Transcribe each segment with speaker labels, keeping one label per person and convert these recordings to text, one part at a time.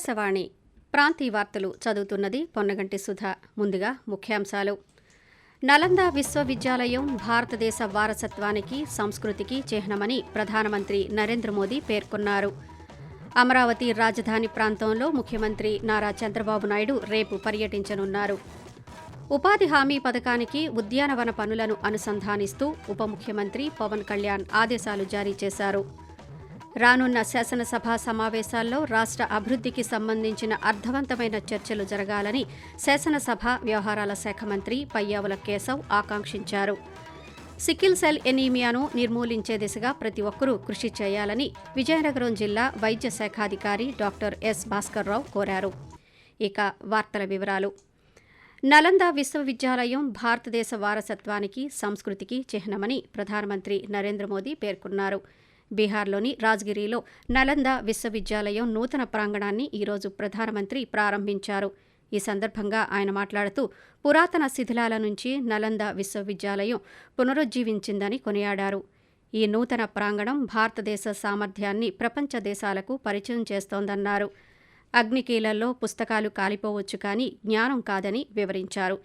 Speaker 1: ఆకాశవాణి ప్రాంతీయ వార్తలు చదువుతున్నది పొన్నగంటి సుధ. ముందుగా ముఖ్యాంశాలు. నలంద విశ్వవిద్యాలయం భారతదేశ వారసత్వానికి సంస్కృతికి చిహ్నమని ప్రధానమంత్రి నరేంద్ర మోదీ పేర్కొన్నారు. అమరావతి రాజధాని ప్రాంతంలో ముఖ్యమంత్రి నారా చంద్రబాబు నాయుడు రేపు పర్యటించనున్నారు. ఉపాధి హామీ పథకానికి ఉద్యానవన పనులను అనుసంధానిస్తూ ఉప ముఖ్యమంత్రి పవన్ కళ్యాణ్ ఆదేశాలు జారీ చేశారు. రానున్న శాసనసభ సమావేశాల్లో రాష్ట్ర అభివృద్ధికి సంబంధించిన అర్థవంతమైన చర్చలు జరగాలని శాసనసభ వ్యవహారాల శాఖ మంత్రి పయ్యావుల కేశవ్ ఆకాంక్షించారు. సికిల్ సెల్ ఎనీమియాను నిర్మూలించే దిశగా ప్రతి ఒక్కరూ కృషి చేయాలని విజయనగరం జిల్లా వైద్య శాఖాధికారి డాక్టర్ ఎస్ భాస్కర్రావు కోరారు. ఇక వార్తల వివరాలు. నలంద విశ్వవిద్యాలయం భారతదేశ వారసత్వానికి సంస్కృతికి చిహ్నమని ప్రధానమంత్రి నరేంద్ర మోదీ పేర్కొన్నారు. బీహార్లోని రాజ్గిరిలో నలంద విశ్వవిద్యాలయం నూతన ప్రాంగణాన్ని ఈరోజు ప్రధానమంత్రి ప్రారంభించారు. ఈ సందర్భంగా ఆయన మాట్లాడుతూ పురాతన శిథిలాల నుంచి నలంద విశ్వవిద్యాలయం పునరుజ్జీవించిందని కొనియాడారు. ఈ నూతన ప్రాంగణం భారతదేశ సామర్థ్యాన్ని ప్రపంచ దేశాలకు పరిచయం చేస్తోందన్నారు. అగ్నికీలల్లో పుస్తకాలు కాలిపోవచ్చు కానీ జ్ఞానం కాదని వివరించారు.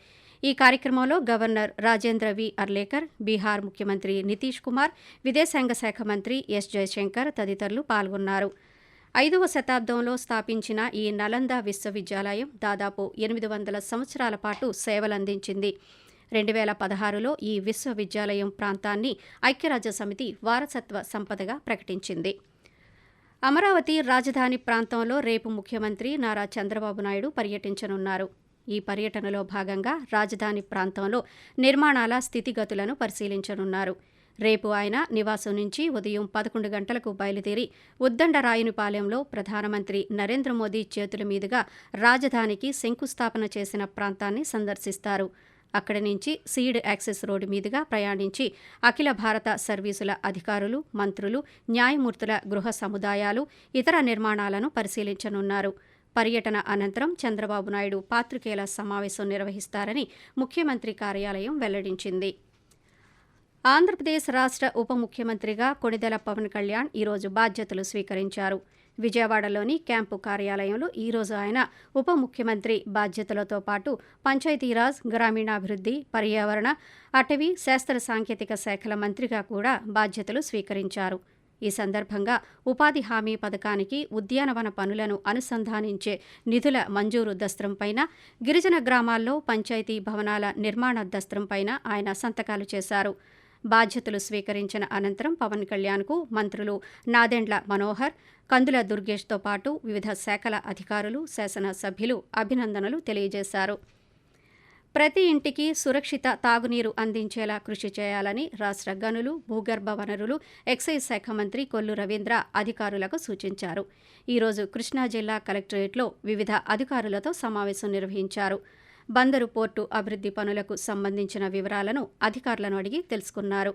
Speaker 1: ఈ కార్యక్రమంలో గవర్నర్ రాజేంద్ర వి. అర్లేకర్ బీహార్ ముఖ్యమంత్రి నితీష్ కుమార్ విదేశాంగ శాఖ మంత్రి ఎస్. జయశంకర్ తదితరులు పాల్గొన్నారు. ఐదవ శతాబ్దంలో స్థాపించిన ఈ నలంద విశ్వవిద్యాలయం దాదాపు ఎనిమిది వందల సంవత్సరాల పాటు సేవలందించింది. రెండు వేల పదహారులో ఈ విశ్వవిద్యాలయం ప్రాంతాన్ని ఐక్యరాజ్య సమితి వారసత్వ సంపదగా ప్రకటించింది. అమరావతి రాజధాని ప్రాంతంలో రేపు ముఖ్యమంత్రి నారా చంద్రబాబు నాయుడు పర్యటించనున్నారు. ఈ పర్యటనలో భాగంగా రాజధాని ప్రాంతంలో నిర్మాణాల స్థితిగతులను పరిశీలించనున్నారు. రేపు ఆయన నివాసం నుంచి ఉదయం పదకొండు గంటలకు బయలుదేరి ఉద్దండరాయునిపాలెంలో ప్రధానమంత్రి నరేంద్ర మోదీ చేతుల మీదుగా రాజధానికి శంకుస్థాపన చేసిన ప్రాంతాన్ని సందర్శిస్తారు. అక్కడి నుంచి సీడ్ యాక్సెస్ రోడ్డు మీదుగా ప్రయాణించి అఖిల భారత సర్వీసుల అధికారులు మంత్రులు న్యాయమూర్తుల గృహ సముదాయాలు ఇతర నిర్మాణాలను పరిశీలించనున్నారు. పర్యటన అనంతరం చంద్రబాబు నాయుడు పాత్రికేయుల సమావేశం నిర్వహిస్తారని ముఖ్యమంత్రి కార్యాలయం వెల్లడించింది. ఆంధ్రప్రదేశ్ రాష్ట్ర ఉప ముఖ్యమంత్రిగా కొణిదెల పవన్ కళ్యాణ్ ఈరోజు బాధ్యతలు స్వీకరించారు. విజయవాడలోని క్యాంపు కార్యాలయంలో ఈరోజు ఆయన ఉప ముఖ్యమంత్రి బాధ్యతలతో పాటు పంచాయతీరాజ్ గ్రామీణాభివృద్ధి పర్యావరణ అటవీ శాస్త్ర సాంకేతిక శాఖల మంత్రిగా కూడా బాధ్యతలు స్వీకరించారు. ఈ సందర్భంగా ఉపాధి హామీ పథకానికి ఉద్యానవన పనులను అనుసంధానించే నిధుల మంజూరు దస్త్రంపైన గిరిజన గ్రామాల్లో పంచాయతీ భవనాల నిర్మాణ దస్త్రంపైన ఆయన సంతకాలు చేశారు. బాధ్యతలు స్వీకరించిన అనంతరం పవన్ కళ్యాణ్కు మంత్రులు నాదెండ్ల మనోహర్ కందుల దుర్గేష్తో పాటు వివిధ శాఖల అధికారులు శాసనసభ్యులు అభినందనలు తెలియజేశారు. ప్రతి ఇంటికి సురక్షిత తాగునీరు అందించేలా కృషి చేయాలని రాష్ట్ర గనులు భూగర్భ వనరులు ఎక్సైజ్ శాఖ మంత్రి కొల్లు రవీంద్ర అధికారులకు సూచించారు. ఈరోజు కృష్ణా జిల్లా కలెక్టరేట్లో వివిధ అధికారులతో సమావేశం నిర్వహించారు. బందరు పోర్టు అభివృద్ధి పనులకు సంబంధించిన వివరాలను అధికారులను అడిగి తెలుసుకున్నారు.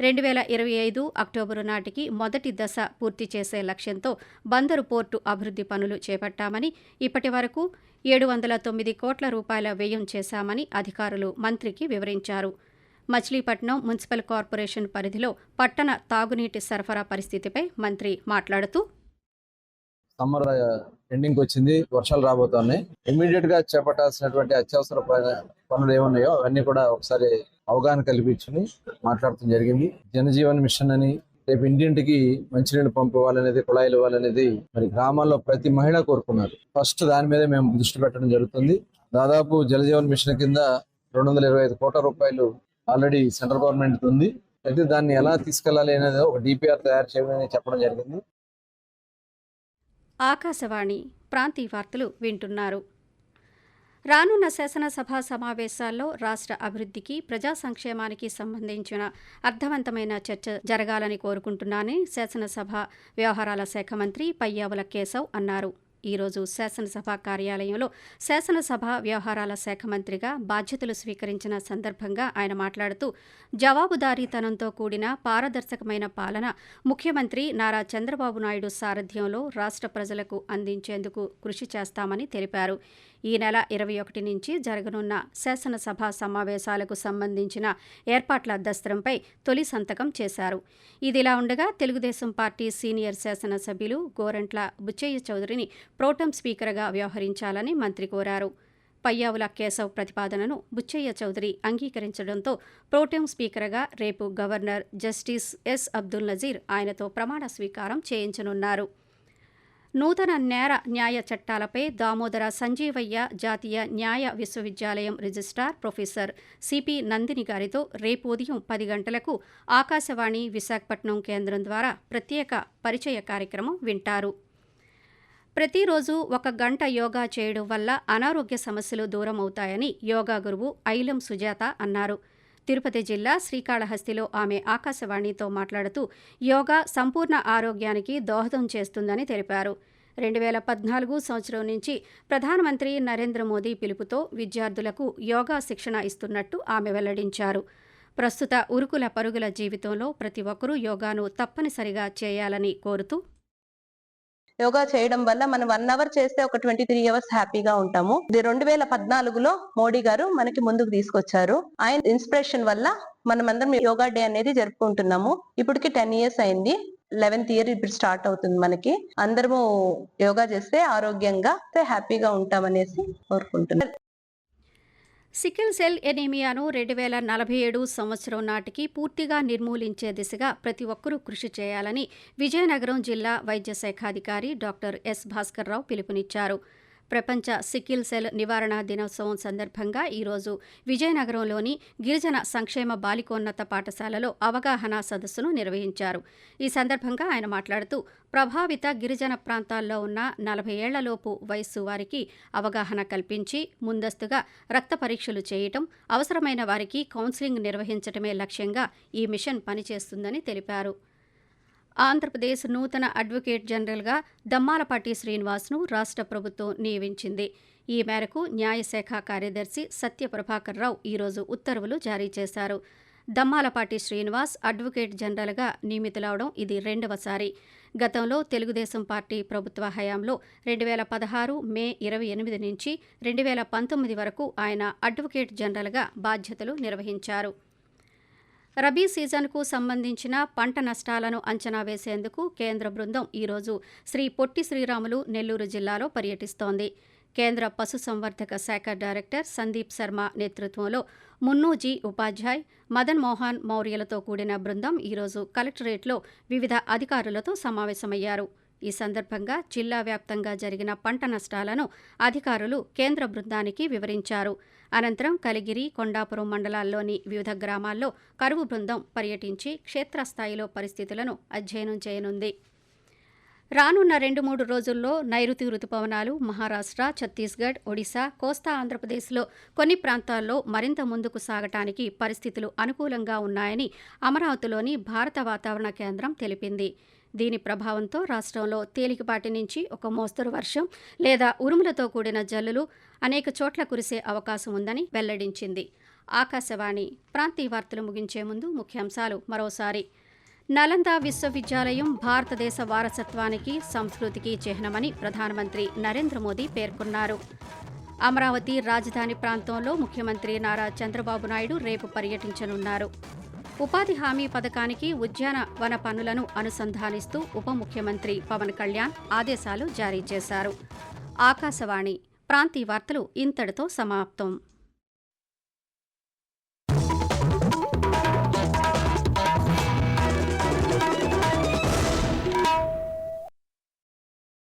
Speaker 1: రెండు వేల ఇరవై ఐదు అక్టోబరు నాటికి మొదటి దశ పూర్తి చేసే లక్ష్యంతో బందరు పోర్టు అభివృద్ధి పనులు చేపట్టామని ఇప్పటి వరకు ఏడు వందల తొమ్మిది కోట్ల రూపాయల వ్యయం చేశామని అధికారులు మంత్రికి వివరించారు. మచిలీపట్నం మున్సిపల్ కార్పొరేషన్ పరిధిలో పట్టణ తాగునీటి సరఫరా పరిస్థితిపై మంత్రి మాట్లాడుతూ
Speaker 2: ఎండింగ్ వచ్చింది వర్షాలు రాబోతున్నాయి. ఇమీడియట్గా చేపట్టాల్సినటువంటి అత్యవసర ప- పనులు ఏమున్నాయో అవన్నీ కూడా ఒకసారి అవగాహన కల్పించుకుని మాట్లాడటం జరిగింది. జనజీవన్ మిషన్ అని రేపు ఇంటింటికి మంచినీళ్ళు పంపివ్వాలనేది కుళాయిలు ఇవ్వాలనేది మరి గ్రామాల్లో ప్రతి మహిళ కోరుకున్నారు. ఫస్ట్ దాని మీద మేము దృష్టి పెట్టడం జరుగుతుంది. దాదాపు జలజీవన్ మిషన్ కింద రెండు వందల ఇరవై ఐదు కోట్ల రూపాయలు ఆల్రెడీ సెంట్రల్ గవర్నమెంట్ ఉంది. అయితే దాన్ని ఎలా తీసుకెళ్ళాలి అనేది ఒక డిపిఆర్ తయారు చేయమని చెప్పడం జరిగింది.
Speaker 1: ఆకాశవాణి ప్రాంతీయ వార్తలు వింటున్నారు. రానున్న శాసనసభ సమావేశాల్లో రాష్ట్ర అభివృద్ధికి ప్రజా సంక్షేమానికి సంబంధించిన అర్థవంతమైన చర్చ జరగాలని కోరుకుంటున్నానని శాసనసభ వ్యవహారాల శాఖ మంత్రి పయ్యావుల కేశవ్ అన్నారు. ఈరోజు శాసనసభ కార్యాలయంలో శాసనసభ వ్యవహారాల శాఖ మంత్రిగా బాధ్యతలు స్వీకరించిన సందర్భంగా ఆయన మాట్లాడుతూ జవాబుదారీతనంతో కూడిన పారదర్శకమైన పాలన ముఖ్యమంత్రి నారా చంద్రబాబు నాయుడు సారథ్యంలో రాష్ట్ర ప్రజలకు అందించేందుకు కృషి చేస్తామని తెలిపారు. ఈ నెల ఇరవై ఒకటి నుంచి జరగనున్న శాసనసభ సమావేశాలకు సంబంధించిన ఏర్పాట్ల దస్త్రంపై తొలి సంతకం చేశారు. ఇదిలా ఉండగా తెలుగుదేశం పార్టీ సీనియర్ శాసనసభ్యులు గోరంట్ల బుచ్చయ్య చౌదరిని ప్రోటం స్పీకర్గా వ్యవహరించాలని మంత్రి కోరారు. పయ్యావుల కేశవ్ ప్రతిపాదనను బుచ్చయ్య చౌదరి అంగీకరించడంతో ప్రోటెం స్పీకర్గా రేపు governor justice S. Abdul Nazeer ఆయనతో ప్రమాణ స్వీకారం చేయించనున్నారు. నూతన నేర న్యాయ చట్టాలపై దామోదర సంజీవయ్య జాతీయ న్యాయ విశ్వవిద్యాలయం రిజిస్ట్రార్ ప్రొఫెసర్ సిపి నందిని గారితో రేపు ఉదయం పది గంటలకు ఆకాశవాణి విశాఖపట్నం కేంద్రం ద్వారా ప్రత్యేక పరిచయ కార్యక్రమం వింటారు. ప్రతిరోజు ఒక గంట యోగా చేయడం వల్ల అనారోగ్య సమస్యలు దూరం అవుతాయని యోగా గురువు ఐలం సుజాత అన్నారు. తిరుపతి జిల్లా శ్రీకాళహస్తిలో ఆమె ఆకాశవాణితో మాట్లాడుతూ యోగా సంపూర్ణ ఆరోగ్యానికి దోహదం చేస్తుందని తెలిపారు. రెండు వేల పద్నాలుగు సంవత్సరం నుంచి ప్రధానమంత్రి నరేంద్ర మోదీ పిలుపుతో విద్యార్థులకు యోగా శిక్షణ ఇస్తున్నట్టు ఆమె వెల్లడించారు. ప్రస్తుత ఉరుకుల పరుగుల జీవితంలో ప్రతి ఒక్కరూ యోగాను తప్పనిసరిగా చేయాలని కోరుతూ
Speaker 3: యోగా చేయడం వల్ల మనం వన్ అవర్ చేస్తే ఒక ట్వంటీ త్రీ అవర్స్ హ్యాపీగా ఉంటాము. ఇది రెండు వేల పద్నాలుగులో మోడీ గారు మనకి ముందుకు తీసుకొచ్చారు. ఆయన ఇన్స్పిరేషన్ వల్ల మనమందరం యోగా డే అనేది జరుపుకుంటున్నాము. ఇప్పటికి టెన్ ఇయర్స్ అయింది. లెవెన్త్ ఇయర్ ఇప్పుడు స్టార్ట్ అవుతుంది మనకి. అందరము యోగా చేస్తే ఆరోగ్యంగా హ్యాపీగా ఉంటామనేసి కోరుకుంటున్నాను
Speaker 1: సికిల్ సెల్ ఎనీమియాను రెండు వేల నలభై ఏడు సంవత్సరం నాటికి పూర్తిగా నిర్మూలించే దిశగా ప్రతి ఒక్కరూ కృషి చేయాలని విజయనగరం జిల్లా వైద్య శాఖాధికారి డాక్టర్ ఎస్ భాస్కర్రావు పిలుపునిచ్చారు. ప్రపంచ సికిల్ సెల్ నివారణ దినోత్సవం సందర్భంగా ఈరోజు విజయనగరంలోని గిరిజన సంక్షేమ బాలికోన్నత పాఠశాలలో అవగాహన సదస్సును నిర్వహించారు. ఈ సందర్భంగా ఆయన మాట్లాడుతూ ప్రభావిత గిరిజన ప్రాంతాల్లో ఉన్న నలభై ఏళ్ళలోపు వయస్సు వారికి అవగాహన కల్పించి ముందస్తుగా రక్త పరీక్షలు చేయటం అవసరమైన వారికి కౌన్సిలింగ్ నిర్వహించటమే లక్ష్యంగా ఈ మిషన్ పనిచేస్తుందని తెలిపారు. ఆంధ్రప్రదేశ్ నూతన అడ్వకేట్ జనరల్గా దమ్మాలపాటి శ్రీనివాస్ను రాష్ట్ర ప్రభుత్వం నియమించింది. ఈ మేరకు న్యాయశాఖ కార్యదర్శి సత్యప్రభాకర్ రావు ఈరోజు ఉత్తర్వులు జారీ చేశారు. దమ్మాలపాటి శ్రీనివాస్ అడ్వకేట్ జనరల్గా నియమితులవడం ఇది రెండవసారి గతంలో తెలుగుదేశం పార్టీ ప్రభుత్వ హయాంలో రెండు వేల పదహారు మే ఇరవై ఎనిమిది నుంచి రెండు వేల పంతొమ్మిది వరకు ఆయన అడ్వకేట్ జనరల్గా బాధ్యతలు నిర్వహించారు. రబీ సీజన్కు సంబంధించిన పంట నష్టాలను అంచనా వేసేందుకు కేంద్ర బృందం ఈరోజు శ్రీ పొట్టి శ్రీరాములు నెల్లూరు జిల్లాలో పర్యటిస్తోంది. కేంద్ర పశుసంవర్ధక శాఖ డైరెక్టర్ సందీప్ శర్మ నేతృత్వంలో మున్నూజీ ఉపాధ్యాయ్ మదన్ మోహన్ మౌర్యలతో కూడిన బృందం ఈరోజు కలెక్టరేట్లో వివిధ అధికారులతో సమావేశమయ్యారు. ఈ సందర్భంగా జిల్లా వ్యాప్తంగా జరిగిన పంట నష్టాలను అధికారులు కేంద్ర బృందానికి వివరించారు. అనంతరం కలిగిరి కొండాపురం మండలాల్లోని వివిధ గ్రామాల్లో కరువు బృందం పర్యటించి క్షేత్రస్థాయిలో పరిస్థితులను అధ్యయనం చేయనుంది. రానున్న రెండు మూడు రోజుల్లో నైరుతి రుతుపవనాలు మహారాష్ట్ర ఛత్తీస్గఢ్ ఒడిశా కోస్తా ఆంధ్రప్రదేశ్లో కొన్ని ప్రాంతాల్లో మరింత ముందుకు సాగటానికి పరిస్థితులు అనుకూలంగా ఉన్నాయని అమరావతిలోని భారత వాతావరణ కేంద్రం తెలిపింది. దీని ప్రభావంతో రాష్ట్రంలో తేలికపాటి నుంచి ఒక మోస్తరు వర్షం లేదా ఉరుములతో కూడిన జల్లులు అనేక చోట్ల కురిసే అవకాశం ఉందని వెల్లడించింది. ఆకాశవాణి ప్రాంతీయ వార్తలు ముగించే ముందు ముఖ్యాంశాలు మరోసారి. నలంద విశ్వవిద్యాలయం భారతదేశ వారసత్వానికి సంస్కృతికి చిహ్నమని ప్రధానమంత్రి నరేంద్ర మోదీ పేర్కొన్నారు. అమరావతి రాజధాని ప్రాంతంలో ముఖ్యమంత్రి నారా చంద్రబాబు నాయుడు రేపు పర్యటించనున్నారు. ఉపాధి హామీ పథకానికి ఉద్యాన వన పనులను అనుసంధానిస్తూ ఉప ముఖ్యమంత్రి పవన్ కళ్యాణ్ ఆదేశాలు జారీ చేశారు. ఆకాశవాణి ప్రాంతీయ వార్తలు ఇంతటితో సమాప్తం.